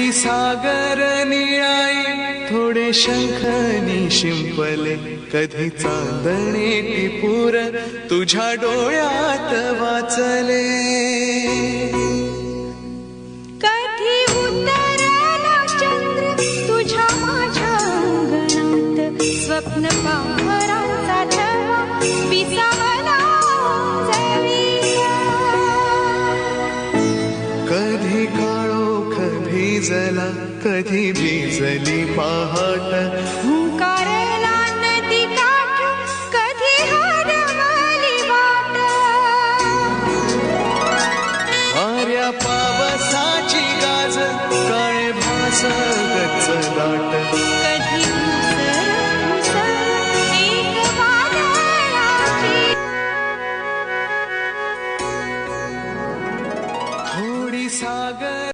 थोडी सागर निळाई थोडे शंखनी शिंपले कधी चांदणे टिपूर तुझ्या डोळ्यात वाचले. चंद्र तुझ्या माझ्या अंगणात स्वप्न पाहर भिजला कधी भिजली पहाट. हुंकारला नदी काठ कधी हरवली वाट. पावसाची गाज काळे दाट. कधी थोडी सागर